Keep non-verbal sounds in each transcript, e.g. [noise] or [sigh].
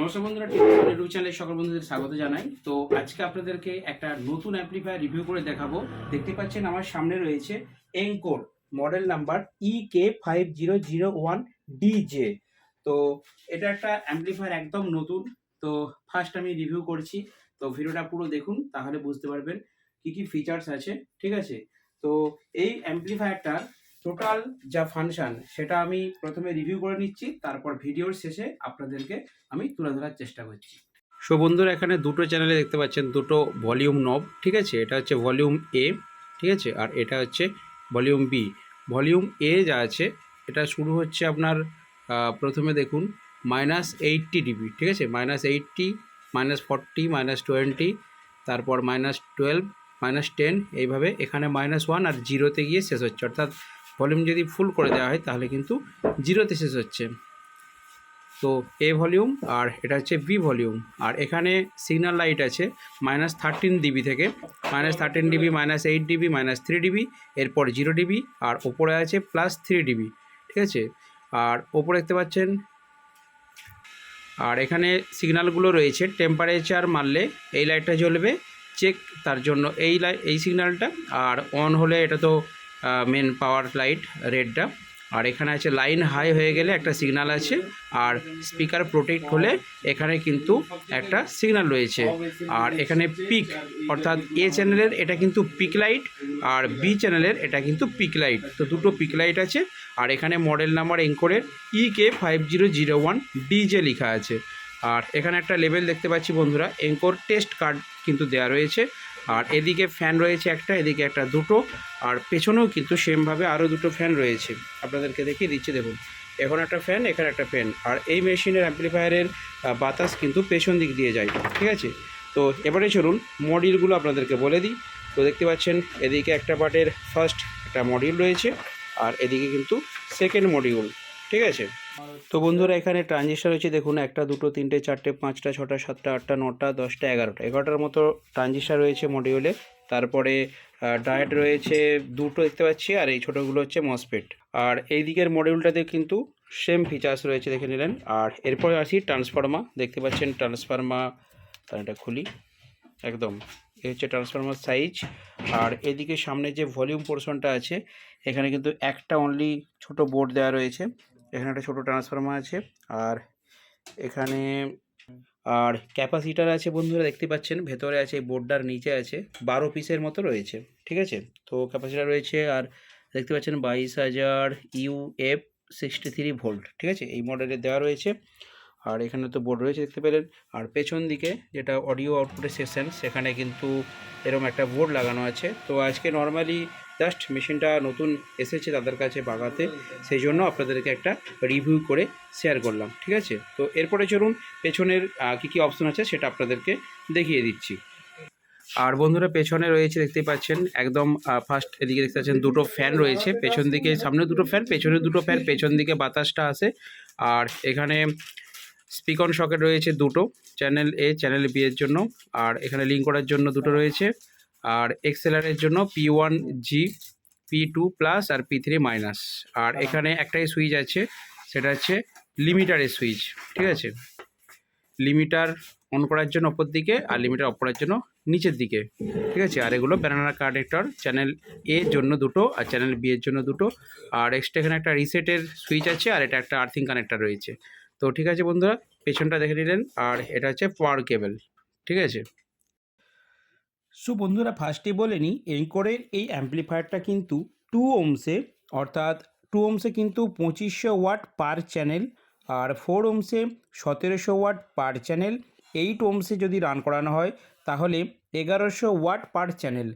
নমস্কার বন্ধুরা ইউটিউব চ্যানেলে সকল বন্ধুদের স্বাগত জানাই। তো আজকে আপনাদেরকে একটা নতুন অ্যাম্প্লিফায়ার রিভিউ করে দেখাবো। দেখতে পাচ্ছেন আমার সামনে রয়েছে Encore model number E K five zero zero one DJ তো এটা একটা অ্যাম্প্লিফায়ার একদম নতুন। তো ফার্স্ট আমি রিভিউ করছি। তো ভিডিওটা পুরো দেখুন, তাহলে বুঝতে পারবেন কি কি ফিচার্স আছে, ঠিক আছে? তো এই অ্যাম্প্লিফায়ারটার টোটাল যা ফাংশন, সেটা আমি প্রথমে রিভিউ করে নিচ্ছি, তারপর ভিডিওর শেষে আপনাদেরকে আমি তুলে ধরার চেষ্টা করছি। সো বন্ধুরা, এখানে দুটো চ্যানেলে দেখতে পাচ্ছেন, দুটো ভলিউম নব ঠিক আছে? এটা হচ্ছে ভলিউম এ ঠিক আছে? আর এটা হচ্ছে ভলিউম বি ভলিউম এ যা আছে, এটা শুরু হচ্ছে আপনার প্রথমে দেখুন মাইনাস এইটটি ডিবি ঠিক আছে? Minus eighty minus forty minus twenty তারপর মাইনাস টুয়েলভ মাইনাস টেন এইভাবে এখানে মাইনাস ওয়ান আর জিরোতে গিয়ে শেষ হচ্ছে। অর্থাৎ ভলিউম যদি ফুল করে দেওয়া হয়, তাহলে কিন্তু জিরোতে শেষ হচ্ছে। তো এ ভলিউম আর এটা হচ্ছে বি ভলিউম। আর এখানে সিগন্যাল লাইট আছে মাইনাস থার্টিন ডিবি থেকে minus thirteen dB minus eight dB minus three dB এরপর জিরো ডিবি আর ওপরে আছে প্লাস থ্রি ডিবি ঠিক আছে? আর ওপরে দেখতে পাচ্ছেন, আর এখানে সিগন্যালগুলো রয়েছে টেম্পারেচার মারলে এই লাইটটা জ্বলবে চেক তার জন্য এই লাইট এই সিগন্যালটা আর অন হলে এটা তো মেন পাওয়ার লাইট রেডটা আর এখানে আছে লাইন হাই হয়ে গেলে একটা সিগন্যাল আছে, আর স্পিকার প্রোটেক্ট হলে এখানে কিন্তু একটা সিগন্যাল রয়েছে। আর এখানে পিক অর্থাৎ এ চ্যানেলের এটা কিন্তু পিক লাইট আর বি চ্যানেলের এটা কিন্তু পিক লাইট তো দুটো পিক লাইট আছে, আর এখানে model number এনকোরের E K five zero zero one DJ লেখা আছে। আর এখানে একটা লেভেল দেখতে পাচ্ছি বন্ধুরা এনকোর টেস্ট কার্ড কিন্তু দেওয়া রয়েছে। আর এদিকে ফ্যান রয়েছে একটা, এদিকে একটা দুটো, আর পেছনেও কিন্তু সেমভাবে আরও দুটো ফ্যান রয়েছে। আপনাদেরকে দেখিয়ে দিচ্ছি, দেখুন। এখন একটা ফ্যান এখানে একটা ফ্যান আর এই মেশিনের অ্যাম্প্লিফায়ারের বাতাস কিন্তু পেছন দিক দিয়ে যায়, ঠিক আছে? তো এবারে চলুন মডিউলগুলো আপনাদেরকে বলে দিই। তো দেখতে পাচ্ছেন, এদিকে একটা পার্টের ফার্স্ট একটা মডিউল রয়েছে, আর এদিকে কিন্তু সেকেন্ড মডিউল ঠিক আছে? তো বন্ধুরা, এখানে ট্রানজিস্টার রয়েছে। দেখুন, একটা, দুটো, তিনটে, চারটে, পাঁচটা, ছটা, সাতটা, আটটা, নটা, দশটা, এগারোটা। এগারোটার মতো ট্রানজিস্টার রয়েছে মডিউলে তারপরে ডায়েট রয়েছে দুটো দেখতে পাচ্ছি, আর এই ছোটোগুলো হচ্ছে মসপেট আর এই দিকের মডিউলটাতে কিন্তু সেম ফিচার্স রয়েছে, দেখে নিলেন। আর এরপরে আসি ট্রান্সফর্মা দেখতে পাচ্ছেন ট্রান্সফর্মা তার এটা খুলি। একদম, এই হচ্ছে ট্রান্সফর্মার সাইজ আর এদিকে সামনে যে ভলিউম পোর্শনটা আছে, এখানে কিন্তু একটা অনলি ছোট বোর্ড দেওয়া রয়েছে। এখানে একটা ছোট ট্রান্সফর্মার আছে, আর এখানে, আর ক্যাপাসিটার আছে বন্ধুরা, দেখতে পাচ্ছেন, ভেতরে আছে এই বোর্ডটার নিচে আছে বারো পিসের মতো রয়েছে, ঠিক আছে? তো ক্যাপাসিটার রয়েছে, আর দেখতে পাচ্ছেন বাইশ হাজার ইউএফ সিক্সটি থ্রি ভোল্ট ঠিক আছে? এই মডেলে দেওয়া রয়েছে, আর এখানে তো বোর্ড রয়েছে, দেখতে পেলেন। আর পেছন দিকে যেটা অডিও আউটপুটের সেকশন সেখানে কিন্তু এরকম একটা বোর্ড লাগানো আছে। তো আজকে নর্মালি জাস্ট মেশিনটা নতুন এসেছে তাদের কাছে বাগাতে, সেই জন্য আপনাদেরকে একটা রিভিউ করে শেয়ার করলাম, ঠিক আছে? তো এরপরে চলুন, পেছনের কী কী অপশন আছে সেটা আপনাদেরকে দেখিয়ে দিচ্ছি। আর বন্ধুরা, পেছনে রয়েছে দেখতে পাচ্ছেন, একদম ফার্স্ট এদিকে দেখতে পাচ্ছেন দুটো ফ্যান রয়েছে, পেছন দিকে, সামনে দুটো ফ্যান পেছনে দুটো ফ্যান পেছন দিকে বাতাসটা আসে আর এখানে স্পিকন সকেট রয়েছে দুটো চ্যানেল এ চ্যানেল বি এর জন্য, আর এখানে লিঙ্ক করার জন্য দুটো রয়েছে। আর এক্সেলারের জন্য P one G P two plus আর পি থ্রি মাইনাস আর এখানে একটাই সুইচ আছে সেটা হচ্ছে লিমিটারের সুইচ ঠিক আছে? লিমিটার অন করার জন্য ওপর দিকে আর লিমিটার অফ করার জন্য নিচের দিকে ঠিক আছে? আর এগুলো ব্যানানা কানেক্টর চ্যানেল এ এর জন্য দুটো আর চ্যানেল বি এর জন্য দুটো। আর এক্সট্রা এখানে একটা রিসেটের সুইচ আছে আর এটা একটা আর্থিং কানেক্টর রয়েছে। তো ঠিক আছে বন্ধুরা পেছনটা দেখে নিলেন। আর এটা হচ্ছে পাওয়ার কেবল ঠিক আছে? সো বন্ধুরা ফার্স্টে বলে নিই এনকোরের এই অ্যাম্প্লিফায়ারটা কিন্তু টু ওমসে অর্থাৎ টু ওমসে কিন্তু পঁচিশশো ওয়াট পার চ্যানেল আর ফোর ওমসে সতেরোশো ওয়াট পার চ্যানেল এইট ওমসে যদি রান করানো হয়, তাহলে এগারোশো ওয়াট পার চ্যানেল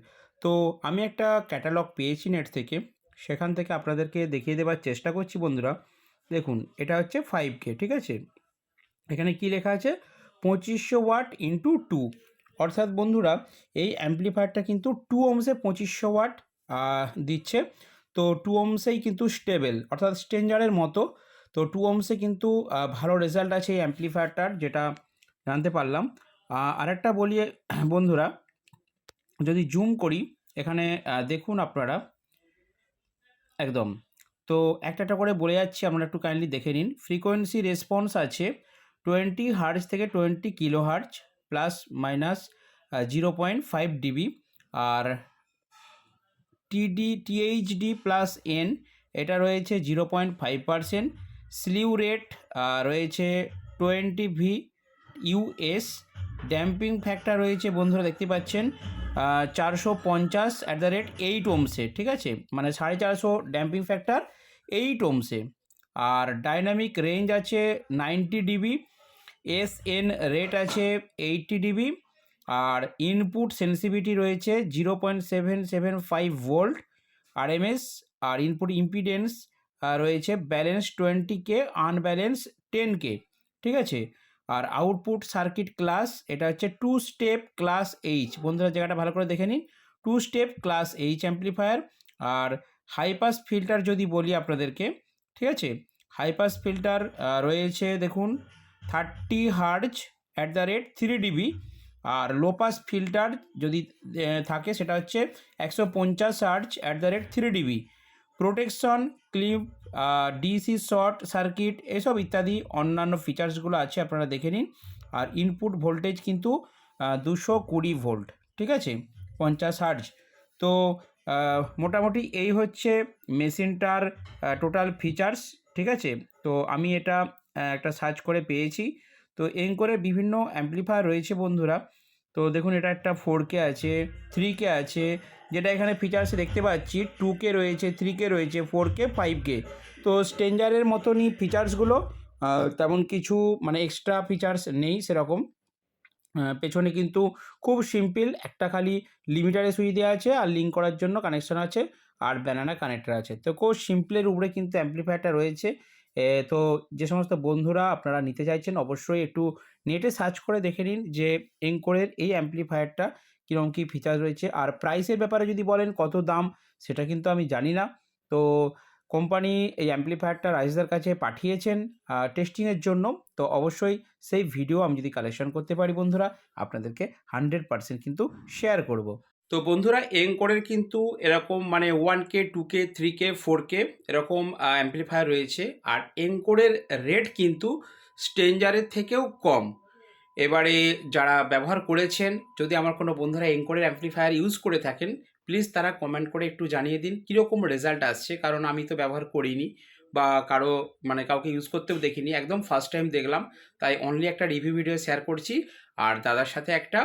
তো, আমি একটা ক্যাটালগ পেয়েছি নেট থেকে, সেখান থেকে আপনাদেরকে দেখিয়ে দেওয়ার চেষ্টা করছি বন্ধুরা। দেখুন, এটা হচ্ছে ফাইভ কে ঠিক আছে? এখানে কি লেখা আছে? পঁচিশশো ওয়াট ইন্টু টু অর্থাৎ বন্ধুরা, এই অ্যাম্প্লিফায়ারটা কিন্তু টু ওমসে পঁচিশশো ওয়াট দিচ্ছে। তো টু ওমসেই কিন্তু স্টেবল অর্থাৎ স্ট্রেঞ্জারের মতো। তো টু ওমসে কিন্তু ভালো রেজাল্ট আছে এই অ্যাম্প্লিফায়ারটার যেটা জানতে পারলাম। আরেকটা বলি [clears throat] বন্ধুরা, যদি জুম করি, এখানে দেখুন আপনারা। একদম। তো একটা একটা করে বলে যাচ্ছি, আপনারা একটু কাইন্ডলি দেখে নিন। ফ্রিকোয়েন্সি রেসপন্স আছে টোয়েন্টি হার্জ থেকে twenty kilo hertz plus minus zero point five dB আর টিডি টিএইচডি প্লাস এন এটা রয়েছে zero point five percent slew rate রয়েছে twenty V US damping factor রয়েছে, বন্ধুরা দেখতে পাচ্ছেন চারশো পঞ্চাশ অ্যাট দ্য রেট এইট ওমসে ঠিক আছে? মানে সাড়ে চারশো ড্যাম্পিং ফ্যাক্টর এইট ওমসে আর ডাইনামিক রেঞ্জ আছে ninety dB S N rate আছে এইটটি ডিবি আর ইনপুট সেন্সিভিটি রয়েছে zero point seven seven five volt RMS আর ইনপুট ইম্পিডেন্স রয়েছে balance twenty K unbalance ten K ঠিক আছে? আর আউটপুট সার্কিট ক্লাস এটা হচ্ছে টু স্টেপ ক্লাস এইচ বন্ধুরা জায়গাটা ভালো করে দেখে নিন। Two step class H amplifier আর হাইপাস ফিল্টার যদি বলি আপনাদেরকে, ঠিক আছে? হাইপাস ফিল্টার রয়েছে দেখুন thirty hertz at the rate three dB. R low pass filter যদি থাকে সেটা হচ্ছে একশো পঞ্চাশ hertz at the rate three dB. Protection, clip DC short circuit এসব ইত্যাদি অন্যান্য ফিচার্সগুলো আছে, আপনারা দেখে নিন। আর ইনপুট ভোল্টেজ কিন্তু দুশো কুড়ি ভোল্ট ঠিক আছে? পঞ্চাশ হার্জ তো মোটামুটি এই হচ্ছে মেশিনটার টোটাল ফিচার্স ঠিক আছে? তো আমি এটা একটা সার্চ করে পেয়েছি। তো এনকোরে বিভিন্ন অ্যাম্পলিফায়ার রয়েছে বন্ধুরা। তো দেখুন, এটা একটা ফোর কে আছে থ্রি কে আছে, যেটা এখানে ফিচার্সে দেখতে পাচ্ছি। টু কে রয়েছে থ্রি কে রয়েছে ফোর কে ফাইভ কে তো স্টেঞ্জারের মতনই ফিচার্সগুলো তেমন কিছু মানে এক্সট্রা ফিচার্স নেই সেরকম। পেছনে কিন্তু খুব সিম্পল একটা খালি লিমিটারের সুইচ দেওয়া আছে আর লিঙ্ক করার জন্য কানেকশন আছে আর ব্যানানা কানেক্টর আছে। তো খুব সিম্পলের উপরে কিন্তু অ্যাম্পলিফায়ারটা রয়েছে। তো যে সমস্ত বন্ধুরা আপনারা নিতে চাইছেন, অবশ্যই একটু নেটে সার্চ করে দেখে নিন যে এঙ্কোরের এই অ্যাম্পলিফায়ারটা কীরকম কী ফিচার রয়েছে। আর প্রাইসের ব্যাপারে যদি বলেন কত দাম, সেটা কিন্তু আমি জানি না। তো কোম্পানি এই অ্যাম্পলিফায়ারটা রাইসদার কাছে পাঠিয়েছেন টেস্টিংয়ের জন্য। তো অবশ্যই সেই ভিডিও আমি যদি কালেকশন করতে পারি বন্ধুরা, আপনাদেরকে হান্ড্রেড পার্সেন্ট কিন্তু শেয়ার করব। তো বন্ধুরা এঙ্কোরের কিন্তু এরকম মানে one K two K three K four K এরকম অ্যাম্পলিফায়ার রয়েছে। আর এঙ্কোরের রেট কিন্তু স্টেঞ্জারের থেকেও কম। এবারে যারা ব্যবহার করেছেন, যদি আমার কোনো বন্ধুরা এঙ্কোরের অ্যাম্পলিফায়ার ইউজ করে থাকেন প্লিজ তারা কমেন্ট করে একটু জানিয়ে দিন, কীরকম রেজাল্ট আসছে? কারণ আমি তো ব্যবহার করিনি বা কারও মানে কাউকে ইউজ করতেও দেখিনি। একদম ফার্স্ট টাইম দেখলাম, তাই অনলি একটা রিভিউ ভিডিও শেয়ার করছি। আর দাদার সাথে একটা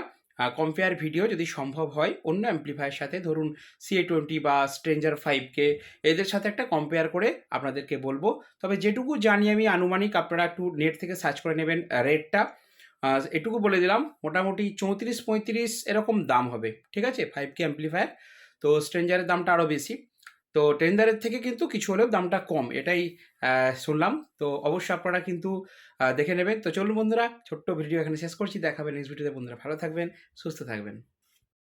কম্পেয়ার ভিডিও যদি সম্ভব হয়, অন্য অ্যাম্প্লিফায়ার সাথে ধরুন সিএ টোয়েন্টি বা স্ট্রেঞ্জার ফাইভকে এদের সাথে একটা কম্পেয়ার করে আপনাদেরকে বলব। তবে যেটুকু জানি আমি, আনুমানিক আপনারা একটু নেট থেকে সার্চ করে নেবেন রেটটা এটুকু বলে দিলাম, মোটামুটি চৌত্রিশ পঁয়ত্রিশ এরকম দাম হবে, ঠিক আছে? ফাইভ কে অ্যাম্পলিফায়ার তো স্ট্রেঞ্জারের দামটা আরও বেশি। তো টেন্ডারের থেকে কিন্তু কিছু হলেও দামটা কম, এটাই শুনলাম। তো অবশ্যই আপনারা কিন্তু দেখে নেবেন। তো চলুন বন্ধুরা, ছোট্ট ভিডিও এখানে শেষ করছি। দেখাবেন নেক্সট ভিডিওতে বন্ধুরা। ভালো থাকবেন, সুস্থ থাকবেন।